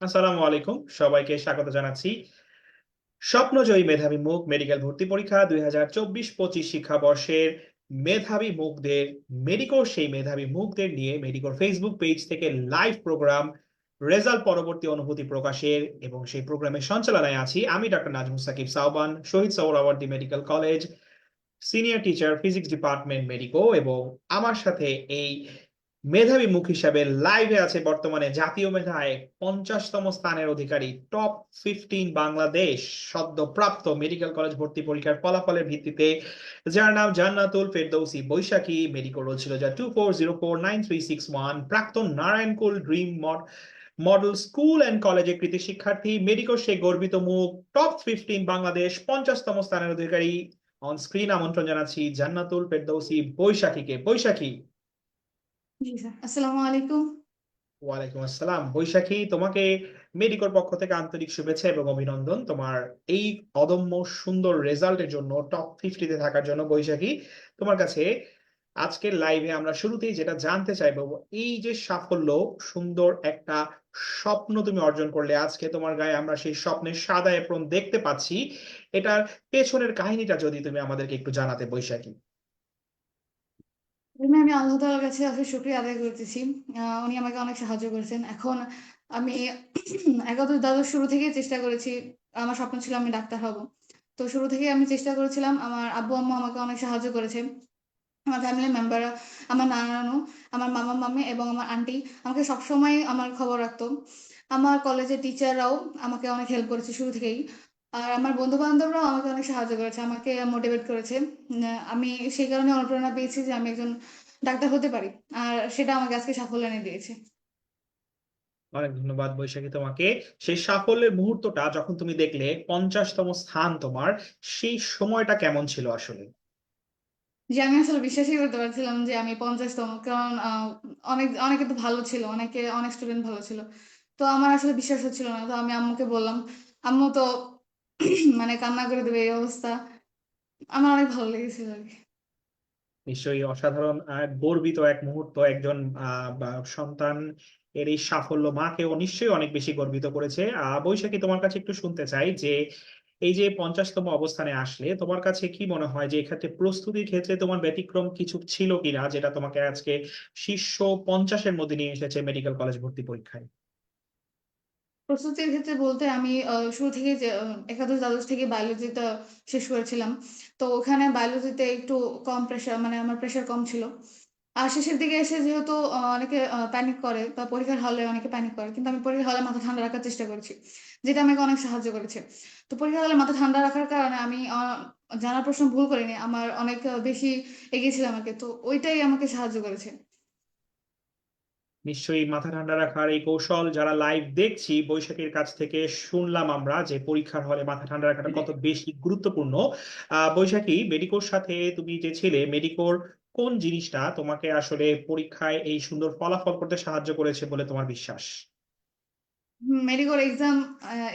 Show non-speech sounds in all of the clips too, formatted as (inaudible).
আসসালামু আলাইকুম। সবাইকে স্বাগত জানাচ্ছি। স্বপ্নজয়ী মেধাবী মুখ মেডিকেল ভর্তি পরীক্ষা দুই হাজার চব্বিশ পঁচিশ শিক্ষাবর্ষের মেধাবী মুখদের মেডিকোর সেই মেধাবী মুখদের নিয়ে মেডিকোর ফেসবুক পেজ থেকে লাইভ প্রোগ্রাম রেজাল্ট পরবর্তী অনুভূতি প্রকাশের এবং সেই প্রোগ্রামের সঞ্চালনায় আছি আমি doctor Nazmul Sakib Sahban Shaheed Suhrawardy medical college senior teacher physics department Medico এবং আমার সাথে এই মেধাবী মুখ হিসাবে লাইভে আছে বর্তমানে জাতীয় মেধায় পঞ্চাশতম স্থানের অধিকারী টপ ফিফটিন বাংলাদেশ সদ্যপ্রাপ্ত মেডিকেল কলেজ ভর্তি পরীক্ষার ফলাফলের ভিত্তিতে। যার নাম জান্নাতুল ফেরদৌসি, বৈশাখী মেডিকেল রোল ছিল যা two four zero four nine three six one প্রাক্তন Narayankul dream model school and কলেজে কৃতি শিক্ষার্থী। মেডিকো সে গর্বিত মুখ টপ ফিফটিন বাংলাদেশ পঞ্চাশতম স্থানের অধিকারী। অন স্ক্রিন আমন্ত্রণ জানাচ্ছি জান্নাতুল ফেরদৌসি বৈশাখীকে। বৈশাখী ওয়ালাইকুম আসসালাম বৈশাখী, তোমাকে মেডিকোর পক্ষ থেকে আন্তরিক শুভেচ্ছা এবং অভিনন্দন। তোমার এই অদম্য সুন্দর রেজাল্টের জন্য টপ ফিফটিতে থাকার জন্য বৈশাখী, তোমার কাছে আজকের লাইভে আমরা শুরুতেই যেটা জানতে চাইব, এই যে সাফল্য, সুন্দর একটা স্বপ্ন তুমি অর্জন করলে, আজকে তোমার গায়ে আমরা সেই স্বপ্নের সাদা এপ্রন দেখতে পাচ্ছি। এটার পেছনের কাহিনীটা যদি তুমি আমাদেরকে একটু জানাতে বৈশাখী। প্রথমে আমি আল্লাহ তাআলার কাছে আসলে শুকরিয়া আদায় করতেছি। উনি আমাকে অনেক সাহায্য করেছেন। এখন আমি একাদশ দ্বাদশ শুরু থেকেই চেষ্টা করেছি। আমার স্বপ্ন ছিল আমি ডাক্তার হব। তো শুরু থেকে আমি চেষ্টা করেছিলাম। আমার আব্বু, আম্মু আমাকে অনেক সাহায্য করেছে। আমার ফ্যামিলি মেম্বাররা আমার নানু আমার মামা, মামি এবং আমার আন্টি আমাকে সবসময় আমার খবর রাখতো। আমার কলেজের টিচাররাও আমাকে অনেক হেল্প করেছে শুরু থেকেই। আর আমার বন্ধু বান্ধবরাও আমাকে অনেক সাহায্য করেছে আমাকে মোটিভেট করেছে। আমি সেই কারণে অনুপ্রেরণা পেয়েছি যে আমি একজন ডাক্তার হতে পারি আর সেটা আমাকে আজকে সাফল্য এনে দিয়েছে। অনেক ধন্যবাদ বৈশাখী তোমাকে। সেই সাফল্যের মুহূর্তটা যখন তুমি দেখলে পঞ্চাশতম স্থান তোমার সেই সময়টা কেমন ছিল আসলে? যে আমি আসলে বিশ্বাসই করতে পারছিলাম যে আমি পঞ্চাশতম কারণ অনেক অনেকে তো ভালো ছিল অনেকে অনেক স্টুডেন্ট ভালো ছিল। তো আমার আসলে বিশ্বাস হচ্ছিল না তো আমি আম্মুকে বললাম আম্মু তো (clears throat) মানে কান্না করে দেবে এই অবস্থা। আমার অনেক ভালো লেগেছিল আর কি। নিশ্চয়ই অসাধারণ গর্বিত এক মুহূর্ত একজন সন্তান এর এই সাফল্য মাকেও নিশ্চয়ই অনেক বেশি গর্বিত করেছে। আহ বৈশাখী, তোমার কাছে একটু শুনতে চাই যে, এই যে পঞ্চাশতম অবস্থানে আসলে তোমার কাছে কি মনে হয় যে, এক্ষেত্রে প্রস্তুতির ক্ষেত্রে তোমার ব্যতিক্রম কিছু ছিল কিনা, যেটা তোমাকে আজকে শীর্ষ পঞ্চাশের মধ্যে নিয়ে এসেছে মেডিকেল কলেজ ভর্তি পরীক্ষায়? প্রস্তুতির ক্ষেত্রে বলতে আমি শুরু থেকে একাদশ দ্বাদশ থেকে বায়োলজিটা শেষ করেছিলাম। তো ওখানে বায়োলজিতে একটু কম প্রেশার মানে আমার প্রেশার কম ছিল। আর শেষের দিকে এসে যেহেতু অনেকে প্যানিক করে বা পরীক্ষার হলে অনেকে প্যানিক করে, কিন্তু আমি পরীক্ষার হলে মাথা ঠান্ডা রাখার চেষ্টা করেছি, যেটা আমাকে অনেক সাহায্য করেছে। তো পরীক্ষার হলে মাথা ঠান্ডা রাখার কারণে আমি জানার প্রশ্ন ভুল করিনি, আমার অনেক বেশি এগিয়েছিল আমাকে। তো ওইটাই আমাকে সাহায্য করেছে। নিশ্চয়ই মাথা ঠান্ডা রাখার এই কৌশল যারা লাইভ দেখছি, বৈশাখীর কাছ থেকে শুনলাম আমরা যে পরীক্ষার হলে মাথা ঠান্ডা রাখাটা কত বেশি গুরুত্বপূর্ণ। বৈশাখী মেডিকোর সাথে তুমি যে ছিলে মেডিকোর কোন জিনিসটা তোমাকে আসলে পরীক্ষায় এই সুন্দর ফলাফল করতে সাহায্য করেছে বলে তোমার বিশ্বাস? মেডিকেল এক্সাম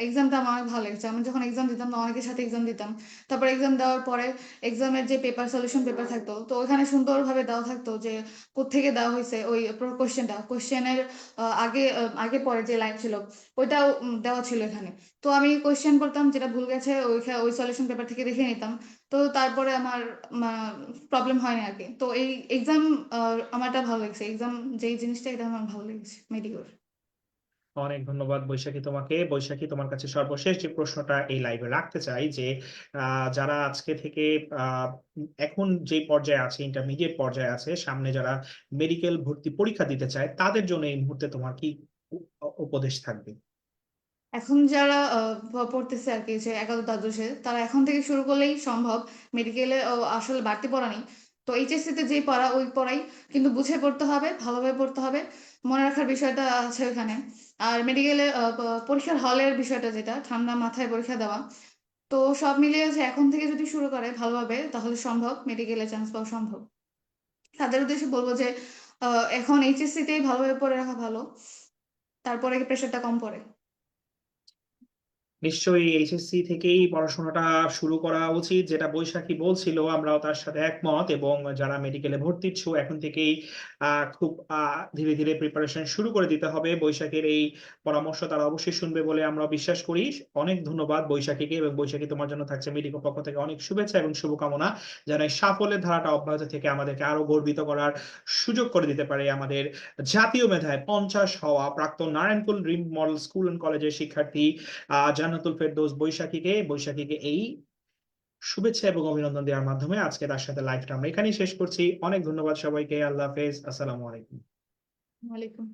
এক্সামটা আমার ভালো লেগেছে। আমি যখন এক্সাম দিতাম, অনেকের সাথে এক্সাম দিতাম। তারপর এক্সাম দেওয়ার পরে এক্সামের যে পেপার সলিউশন পেপার থাকতো, তো ওখানে সুন্দরভাবে দেওয়া থাকতো যে কোত্থেকে দেওয়া হয়েছে ওই কোশ্চেনটা কোশ্চেনের আগে আগে পরে যে লাইন ছিল, ওইটাও দেওয়া ছিল এখানে। তো আমি কোশ্চেন করতাম, যেটা ভুল গেছে ওই ওই সলিউশন পেপার থেকে দেখে নিতাম। তো তারপরে আমার প্রবলেম হয়নি আর কি। তো এই এক্সাম আমারটা ভালো লেগেছে। এক্সাম যেই জিনিসটা, এটা আমার ভালো লেগেছে মেডিকেল অনেক ধন্যবাদ বৈশাখী তোমাকে। বৈশাখী, তোমার কাছে সর্বশেষ যে প্রশ্নটা এই লাইভে রাখতে চাই যে যারা আজকে থেকে এখন যে পর্যায়ে আছে ইন্টারমিডিয়েট পর্যায়ে আছে, সামনে যারা মেডিকেল ভর্তি পরীক্ষা দিতে চায়, তাদের জন্য এই মুহূর্তে তোমার কি উপদেশ থাকবে? এখন যারা পড়তেছে আর কি, যে একাদশ দ্বাদশে, তারা এখন থেকে শুরু করলেই সম্ভব। মেডিকেলে আসলে বাড়তি পড়া নেই। তো এইচএসসি তে যেই পড়া, ওই পড়াই। কিন্তু বুঝে পড়তে হবে, ভালোভাবে পড়তে হবে। মনে রাখার বিষয়টা আছে ওখানে আর মেডিকেলে পরীক্ষার হলের বিষয়টা যেটা, ঠান্ডা মাথায় পরীক্ষা দেওয়া। তো সব মিলিয়ে যে এখন থেকে যদি শুরু করে ভালোভাবে, তাহলে সম্ভব মেডিকেলে চান্স পাওয়া সম্ভব। তাদের উদ্দেশ্যে বলব যে এখন এইচএসসি তেই ভালোভাবে পড়ে রাখা ভালো। তারপরে প্রেশারটা কম পড়ে। নিশ্চয়ই এইচএসসি থেকেই পড়াশোনাটা শুরু করা উচিত, যেটা বৈশাখী বলছিল, আমরাও তার সাথে একমত এবং যারা মেডিকেলে ভর্তি ইচ্ছু এখন থেকেই খুব ধীরে ধীরে প্রিপারেশন শুরু করে দিতে হবে। বৈশাখীর এই পরামর্শ তারা অবশ্যই শুনবে বলে আমরা বিশ্বাস করি। অনেক ধন্যবাদ বৈশাখীকে এবং বৈশাখী তোমার জন্য থাকছে মেডিকেল পক্ষ থেকে অনেক শুভেচ্ছা এবং শুভকামনা, যেন এই সাফল্যের ধারাটা অব্যাহত থেকে আমাদেরকে আরও গর্বিত করার সুযোগ করে দিতে পারে আমাদের জাতীয় মেধায় পঞ্চাশ হওয়া প্রাক্তন Narayankul dream model school and কলেজের শিক্ষার্থী। আহ জান্নাতুল ফেরদৌস বৈশাখীকে বৈশাখীকে এই শুভেচ্ছা এবং অভিনন্দন দেওয়ার মাধ্যমে আজকে তার সাথে লাইভটা আমরা এখানেই শেষ করছি। অনেক ধন্যবাদ সবাইকে। আল্লাহ হাফেজ। আসসালামু আলাইকুম। ওয়ালাইকুম